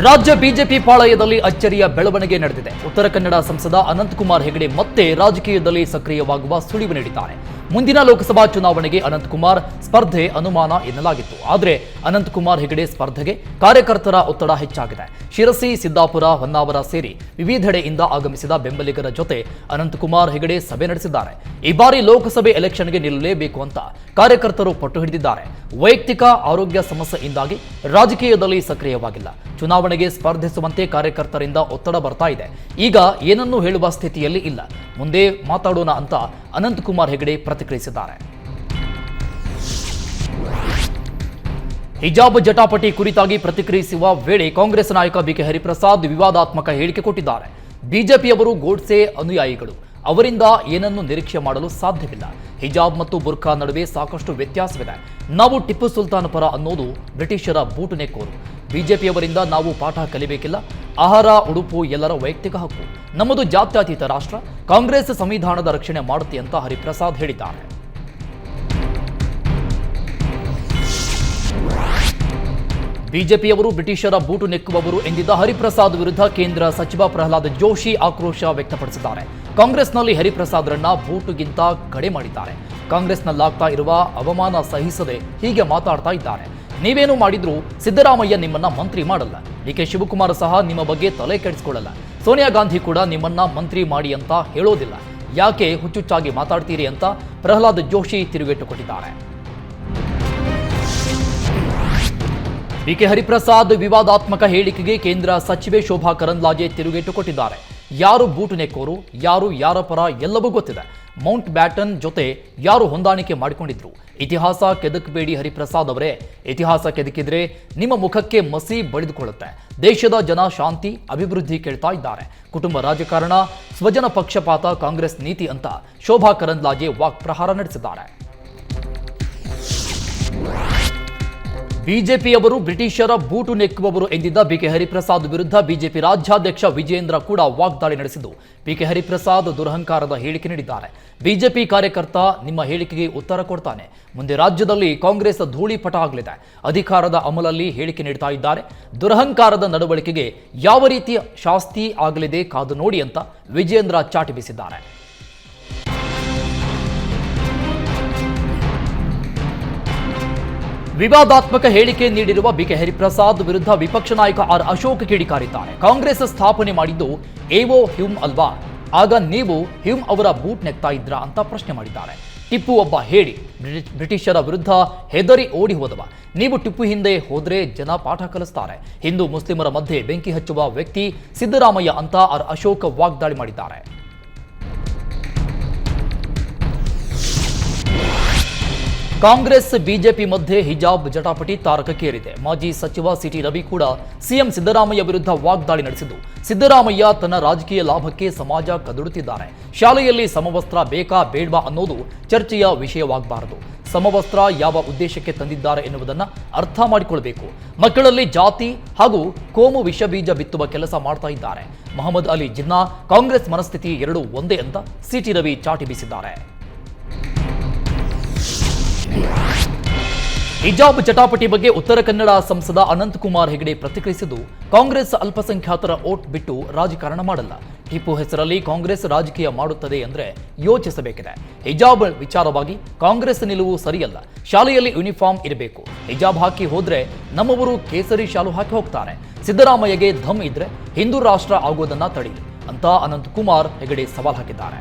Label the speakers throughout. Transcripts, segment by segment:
Speaker 1: ರಾಜ್ಯ ಬಿಜೆಪಿ ಪಾಳಯದಲ್ಲಿ ಅಚ್ಚರಿಯ ಬೆಳವಣಿಗೆ ನಡೆದಿದೆ. ಉತ್ತರ ಕನ್ನಡ ಸಂಸದ ಅನಂತಕುಮಾರ್ ಹೆಗಡೆ ಮತ್ತೆ ರಾಜಕೀಯದಲ್ಲಿ ಸಕ್ರಿಯವಾಗುವ ಸುಳಿವು ನೀಡಿದ್ದಾರೆ. ಮುಂದಿನ ಲೋಕಸಭಾ ಚುನಾವಣೆಗೆ ಅನಂತಕುಮಾರ್ ಸ್ಪರ್ಧೆ ಅನುಮಾನ ಎನ್ನಲಾಗಿತ್ತು. ಆದರೆ ಅನಂತಕುಮಾರ್ ಹೆಗಡೆ ಸ್ಪರ್ಧೆಗೆ ಕಾರ್ಯಕರ್ತರ ಒತ್ತಡ ಹೆಚ್ಚಾಗಿದೆ. ಶಿರಸಿ, ಸಿದ್ದಾಪುರ, ಹೊನ್ನಾವರ ಸೇರಿ ವಿವಿಧೆಡೆಯಿಂದ ಆಗಮಿಸಿದ ಬೆಂಬಲಿಗರ ಜೊತೆ ಅನಂತಕುಮಾರ್ ಹೆಗಡೆ ಸಭೆ ನಡೆಸಿದ್ದಾರೆ. ಈ ಬಾರಿ ಲೋಕಸಭೆ ಎಲೆಕ್ಷನ್ಗೆ ನಿಲ್ಲಲೇಬೇಕು ಅಂತ ಕಾರ್ಯಕರ್ತರು ಪಟ್ಟು ಹಿಡಿದಿದ್ದಾರೆ. ವೈಯಕ್ತಿಕ ಆರೋಗ್ಯ ಸಮಸ್ಯೆಯಿಂದಾಗಿ ರಾಜಕೀಯದಲ್ಲಿ ಸಕ್ರಿಯವಾಗಿಲ್ಲ. ಚುನಾವಣೆಗೆ ಸ್ಪರ್ಧಿಸುವಂತೆ ಕಾರ್ಯಕರ್ತರಿಂದ ಒತ್ತಡ ಬರ್ತಾ ಇದೆ. ಈಗ ಏನನ್ನೂ ಹೇಳುವ ಸ್ಥಿತಿಯಲ್ಲಿ ಇಲ್ಲ. ಮುಂದೆ ಮಾತಾಡೋಣ ಅಂತ ಅನಂತಕುಮಾರ್ ಹೆಗಡೆ ಪ್ರತಿಕ್ರಿಯಿಸಿದ್ದಾರೆ. ಹಿಜಾಬ್ ಜಟಾಪಟಿ ಕುರಿತಾಗಿ ಪ್ರತಿಕ್ರಿಯಿಸುವ ವೇಳೆ ಕಾಂಗ್ರೆಸ್ ನಾಯಕ ಬಿಕೆ ಹರಿಪ್ರಸಾದ್ ವಿವಾದಾತ್ಮಕ ಹೇಳಿಕೆ ಕೊಟ್ಟಿದ್ದಾರೆ. ಬಿಜೆಪಿಯವರು ಗೋಡ್ಸೆ ಅನುಯಾಯಿಗಳು. ಅವರಿಂದ ಏನನ್ನು ನಿರೀಕ್ಷೆ ಮಾಡಲು ಸಾಧ್ಯವಿಲ್ಲ. ಹಿಜಾಬ್ ಮತ್ತು ಬುರ್ಖಾ ನಡುವೆ ಸಾಕಷ್ಟು ವ್ಯತ್ಯಾಸವಿದೆ. ನಾವು ಟಿಪ್ಪು ಸುಲ್ತಾನ್ ಪರ ಅನ್ನೋದು ಬ್ರಿಟಿಷರ ಬೂಟುನೆಕ್ಕೋರು ಬಿಜೆಪಿಯವರಿಂದ ನಾವು ಪಾಠ ಕಲಿಬೇಕಿಲ್ಲ. ಆಹಾರ, ಉಡುಪು ಎಲ್ಲರ ವೈಯಕ್ತಿಕ ಹಕ್ಕು. ನಮ್ಮದು ಜಾತ್ಯತೀತ ರಾಷ್ಟ್ರ. ಕಾಂಗ್ರೆಸ್ ಸಂವಿಧಾನದ ರಕ್ಷಣೆ ಮಾಡುತ್ತೆ ಅಂತ ಹರಿಪ್ರಸಾದ್ ಹೇಳಿದ್ದಾರೆ. ಬಿಜೆಪಿಯವರು ಬ್ರಿಟಿಷರ ಬೂಟು ನೆಕ್ಕುವವರು ಎಂದಿದ್ದ ಹರಿಪ್ರಸಾದ್ ವಿರುದ್ಧ ಕೇಂದ್ರ ಸಚಿವ ಪ್ರಹ್ಲಾದ್ ಜೋಶಿ ಆಕ್ರೋಶ ವ್ಯಕ್ತಪಡಿಸಿದ್ದಾರೆ. ಕಾಂಗ್ರೆಸ್ನಲ್ಲಿ ಹರಿಪ್ರಸಾದ್ರನ್ನ ಬೂಟುಗಿಂತ ಕಡೆ ಮಾಡಿದ್ದಾರೆ. ಕಾಂಗ್ರೆಸ್ನಲ್ಲಾಗ್ತಾ ಇರುವ ಅವಮಾನ ಸಹಿಸದೆ ಹೀಗೆ ಮಾತಾಡ್ತಾ ಇದ್ದಾರೆ. ನೀವೇನು ಮಾಡಿದ್ರು ಸಿದ್ದರಾಮಯ್ಯ ನಿಮ್ಮನ್ನ ಮಂತ್ರಿ ಮಾಡಲ್ಲ. ಡಿ ಕೆ ಶಿವಕುಮಾರ್ ಸಹ ನಿಮ್ಮ ಬಗ್ಗೆ ತಲೆ ಕೆಡಿಸ್ಕೊಳ್ಳಲ್ಲ. ಸೋನಿಯಾ ಗಾಂಧಿ ಕೂಡ ನಿಮ್ಮನ್ನ ಮಂತ್ರಿ ಮಾಡಿ ಅಂತ ಹೇಳೋದಿಲ್ಲ. ಯಾಕೆ ಹುಚ್ಚುಚ್ಚಾಗಿ ಮಾತಾಡ್ತೀರಿ ಅಂತ ಪ್ರಹ್ಲಾದ್ ಜೋಶಿ ತಿರುಗೇಟು ಕೊಟ್ಟಿದ್ದಾರೆ ಬಿಕೆ ಹರಿಪ್ರಸಾದ್ ವಿವಾದಾತ್ಮಕ ಹೇಳಿಕೆಗೆ ಕೇಂದ್ರ ಸಚಿವೆ ಶೋಭಾ ಕರಂದ್ಲಾಜೆ ತಿರುಗೇಟು ಕೊಟ್ಟಿದ್ದಾರೆ ಯಾರು ಬೂಟು ನೆಕ್ಕೋರು, ಯಾರು ಯಾರ ಪರ ಎಲ್ಲವೂ ಗೊತ್ತಿದೆ. ಮೌಂಟ್ ಬ್ಯಾಟನ್ ಜೊತೆ ಯಾರು ಹೊಂದಾಣಿಕೆ ಮಾಡಿಕೊಂಡಿದ್ರು? ಇತಿಹಾಸ ಕೆದಕಬೇಡಿ ಹರಿಪ್ರಸಾದ್ ಅವರೇ. ಇತಿಹಾಸ ಕೆದಕಿದ್ರೆ ನಿಮ್ಮ ಮುಖಕ್ಕೆ ಮಸಿ ಬಡಿದುಕೊಳ್ಳುತ್ತೆ. ದೇಶದ ಜನ ಶಾಂತಿ, ಅಭಿವೃದ್ಧಿ ಕೇಳ್ತಾ ಇದ್ದಾರೆ. ಕುಟುಂಬ ರಾಜಕಾರಣ, ಸ್ವಜನ ಪಕ್ಷಪಾತ ಕಾಂಗ್ರೆಸ್ ನೀತಿ ಅಂತ ಶೋಭಾ ಕರಂದ್ಲಾಜೆ ವಾಕ್ ಪ್ರಹಾರ ನಡೆಸಿದ್ದಾರೆ. ಬಿಜೆಪಿಯವರು ಬ್ರಿಟಿಷರ ಬೂಟು ನೆಕ್ಕುವವರು ಎಂದಿದ್ದ ಬಿಕೆ ಹರಿಪ್ರಸಾದ್ ವಿರುದ್ಧ ಬಿಜೆಪಿ ರಾಜ್ಯಾಧ್ಯಕ್ಷ ವಿಜೇಂದ್ರ ಕೂಡ ವಾಗ್ದಾಳಿ ನಡೆಸಿದ್ದು, ಬಿಕೆ ಹರಿಪ್ರಸಾದ್ ದುರಹಂಕಾರದ ಹೇಳಿಕೆ ನೀಡಿದ್ದಾರೆ. ಬಿಜೆಪಿ ಕಾರ್ಯಕರ್ತ ನಿಮ್ಮ ಹೇಳಿಕೆಗೆ ಉತ್ತರ ಕೊಡ್ತಾನೆ. ಮುಂದೆ ರಾಜ್ಯದಲ್ಲಿ ಕಾಂಗ್ರೆಸ್ ಧೂಳಿಪಟ ಆಗಲಿದೆ. ಅಧಿಕಾರದ ಅಮಲಲ್ಲಿ ಹೇಳಿಕೆ ನೀಡ್ತಾ ಇದ್ದಾರೆ. ದುರಹಂಕಾರದ ನಡವಳಿಕೆಗೆ ಯಾವ ರೀತಿಯ ಶಾಸ್ತಿ ಆಗಲಿದೆ ಕಾದು ನೋಡಿ ಅಂತ ವಿಜೇಂದ್ರ ಚಾಟಿ ಬೀಸಿದ್ದಾರೆ. ವಿವಾದಾತ್ಮಕ ಹೇಳಿಕೆ ನೀಡಿರುವ ಬಿಕೆ ಹರಿಪ್ರಸಾದ್ ವಿರುದ್ಧ ವಿಪಕ್ಷ ನಾಯಕ ಆರ್ ಅಶೋಕ್ ಕಿಡಿಕಾರಿದ್ದಾರೆ. ಕಾಂಗ್ರೆಸ್ ಸ್ಥಾಪನೆ ಮಾಡಿದ್ದು ಏವೋ ಹ್ಯೂಮ್ ಅಲ್ವಾ? ಆಗ ನೀವು ಹ್ಯೂಮ್ ಅವರ ಬೂಟ್ ನೆಕ್ತಾ ಇದ್ರಾ ಅಂತ ಪ್ರಶ್ನೆ ಮಾಡಿದ್ದಾರೆ. ಟಿಪ್ಪು ಒಬ್ಬ ಹೇಳಿ, ಬ್ರಿಟಿ- ಬ್ರಿಟಿಷರ ವಿರುದ್ಧ ಹೆದರಿ ಓಡಿ ಹೋದವ. ನೀವು ಟಿಪ್ಪು ಹಿಂದೆ ಹೋದ್ರೆ ಜನ ಪಾಠ ಕಲಿಸ್ತಾರೆ. ಹಿಂದೂ ಮುಸ್ಲಿಮರ ಮಧ್ಯೆ ಬೆಂಕಿ ಹಚ್ಚುವ ವ್ಯಕ್ತಿ ಸಿದ್ದರಾಮಯ್ಯ ಅಂತ ಆರ್ ಅಶೋಕ್ ವಾಗ್ದಾಳಿ ಮಾಡಿದ್ದಾರೆ. ಕಾಂಗ್ರೆಸ್, ಬಿಜೆಪಿ ಮಧ್ಯೆ ಹಿಜಾಬ್ ಜಟಾಪಟಿ ತಾರಕಕ್ಕೇರಿದೆ. ಮಾಜಿ ಸಚಿವ ಸಿಟಿ ರವಿ ಕೂಡ ಸಿಎಂ ಸಿದ್ದರಾಮಯ್ಯ ವಿರುದ್ಧ ವಾಗ್ದಾಳಿ ನಡೆಸಿದ್ದು. ಸಿದ್ದರಾಮಯ್ಯ ತನ್ನ ರಾಜಕೀಯ ಲಾಭಕ್ಕೆ ಸಮಾಜ ಕದುಡುತ್ತಿದ್ದಾರೆ. ಶಾಲೆಯಲ್ಲಿ ಸಮವಸ್ತ್ರ ಬೇಕಾ ಬೇಡ್ವಾ ಅನ್ನೋದು ಚರ್ಚೆಯ ವಿಷಯವಾಗಬಾರದು. ಸಮವಸ್ತ್ರ ಯಾವ ಉದ್ದೇಶಕ್ಕೆ ತಂದಿದ್ದಾರೆ ಎನ್ನುವುದನ್ನು ಅರ್ಥ ಮಾಡಿಕೊಳ್ಬೇಕು. ಮಕ್ಕಳಲ್ಲಿ ಜಾತಿ ಹಾಗೂ ಕೋಮು ವಿಷಬೀಜ ಬಿತ್ತುವ ಕೆಲಸ ಮಾಡ್ತಾ ಇದ್ದಾರೆ. ಮೊಹಮ್ಮದ್ ಅಲಿ ಜಿನ್ನಾ, ಕಾಂಗ್ರೆಸ್ ಮನಸ್ಥಿತಿ ಎರಡೂ ಒಂದೇ ಅಂತ ಸಿಟಿ ರವಿ ಚಾಟಿ ಬೀಸಿದ್ದಾರೆ. ಹಿಜಾಬ್ ಜಟಾಪಟಿ ಬಗ್ಗೆ ಉತ್ತರ ಕನ್ನಡ ಸಂಸದ ಅನಂತಕುಮಾರ್ ಹೆಗಡೆ ಪ್ರತಿಕ್ರಿಯಿಸಿದ್ದು, ಕಾಂಗ್ರೆಸ್ ಅಲ್ಪಸಂಖ್ಯಾತರ ಓಟ್ ಬಿಟ್ಟು ರಾಜಕಾರಣ ಮಾಡಲ್ಲ. ಟಿಪ್ಪು ಹೆಸರಲ್ಲಿ ಕಾಂಗ್ರೆಸ್ ರಾಜಕೀಯ ಮಾಡುತ್ತದೆ ಅಂದ್ರೆ ಯೋಚಿಸಬೇಕಿದೆ. ಹಿಜಾಬ್ ವಿಚಾರವಾಗಿ ಕಾಂಗ್ರೆಸ್ ನಿಲುವು ಸರಿಯಲ್ಲ. ಶಾಲೆಯಲ್ಲಿ ಯೂನಿಫಾರ್ಮ್ ಇರಬೇಕು. ಹಿಜಾಬ್ ಹಾಕಿ ಹೋದ್ರೆ ನಮ್ಮವರು ಕೇಸರಿ ಶಾಲು ಹಾಕಿ ಹೋಗ್ತಾರೆ. ಸಿದ್ದರಾಮಯ್ಯಗೆ ಧಮ್ ಇದ್ರೆ ಹಿಂದೂ ರಾಷ್ಟ್ರ ಆಗೋದನ್ನ ತಡೀಲಿ ಅಂತ ಅನಂತಕುಮಾರ್ ಹೆಗಡೆ ಸವಾಲ್ ಹಾಕಿದ್ದಾರೆ.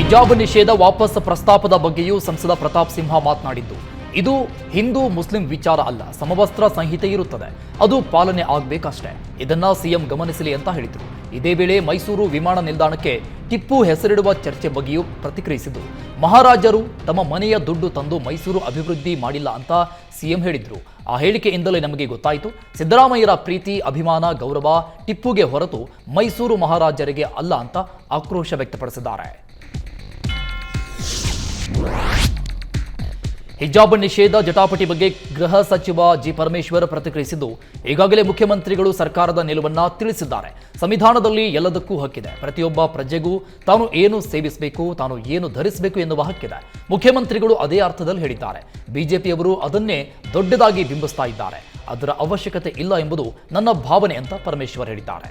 Speaker 1: ಹಿಜಾಬ್ ನಿಷೇಧ ವಾಪಸ್ ಪ್ರಸ್ತಾಪದ ಬಗ್ಗೆಯೂ ಸಂಸದ ಪ್ರತಾಪ್ ಸಿಂಹ ಮಾತನಾಡಿದ್ದು. ಇದು ಹಿಂದೂ ಮುಸ್ಲಿಂ ವಿಚಾರ ಅಲ್ಲ, ಸಮವಸ್ತ್ರ ಸಂಹಿತೆ ಇರುತ್ತದೆ. ಅದು ಪಾಲನೆ ಆಗ್ಬೇಕಷ್ಟೇ. ಇದನ್ನ ಸಿಎಂ ಗಮನಿಸಲಿ ಅಂತ ಹೇಳಿದರು. ಇದೇ ವೇಳೆ ಮೈಸೂರು ವಿಮಾನ ನಿಲ್ದಾಣಕ್ಕೆ ಟಿಪ್ಪು ಹೆಸರಿಡುವ ಚರ್ಚೆ ಬಗ್ಗೆಯೂ ಪ್ರತಿಕ್ರಿಯಿಸಿದ್ದು ಮಹಾರಾಜರು ತಮ್ಮ ಮನೆಯ ದುಡ್ಡು ತಂದು ಮೈಸೂರು ಅಭಿವೃದ್ಧಿ ಮಾಡಿಲ್ಲ ಅಂತ ಸಿಎಂ ಹೇಳಿದ್ರು. ಆ ಹೇಳಿಕೆಯಿಂದಲೇ ನಮಗೆ ಗೊತ್ತಾಯಿತು, ಸಿದ್ದರಾಮಯ್ಯರ ಪ್ರೀತಿ, ಅಭಿಮಾನ, ಗೌರವ ಟಿಪ್ಪುಗೆ ಹೊರತು ಮೈಸೂರು ಮಹಾರಾಜರಿಗೆ ಅಲ್ಲ ಅಂತ ಆಕ್ರೋಶ ವ್ಯಕ್ತಪಡಿಸಿದ್ದಾರೆ. ಹಿಜಾಬ್ ನಿಷೇಧ ಜಟಾಪಟಿ ಬಗ್ಗೆ ಗೃಹ ಸಚಿವ ಜಿ ಪರಮೇಶ್ವರ್ ಪ್ರತಿಕ್ರಿಯಿಸಿದ್ದು, ಈಗಾಗಲೇ ಮುಖ್ಯಮಂತ್ರಿಗಳು ಸರ್ಕಾರದ ನಿಲುವನ್ನ ತಿಳಿಸಿದ್ದಾರೆ. ಸಂವಿಧಾನದಲ್ಲಿ ಎಲ್ಲದಕ್ಕೂ ಹಕ್ಕಿದೆ. ಪ್ರತಿಯೊಬ್ಬ ಪ್ರಜೆಗೂ ತಾನು ಏನು ಸೇವಿಸಬೇಕು, ತಾನು ಏನು ಧರಿಸಬೇಕು ಎನ್ನುವ ಹಕ್ಕಿದೆ. ಮುಖ್ಯಮಂತ್ರಿಗಳು ಅದೇ ಅರ್ಥದಲ್ಲಿ ಹೇಳಿದ್ದಾರೆ. ಬಿಜೆಪಿಯವರು ಅದನ್ನೇ ದೊಡ್ಡದಾಗಿ ಬಿಂಬಿಸ್ತಾ ಇದ್ದಾರೆ. ಅದರ ಅವಶ್ಯಕತೆ ಇಲ್ಲ ಎಂಬುದು ನನ್ನ ಭಾವನೆ ಅಂತ ಪರಮೇಶ್ವರ್ ಹೇಳಿದ್ದಾರೆ.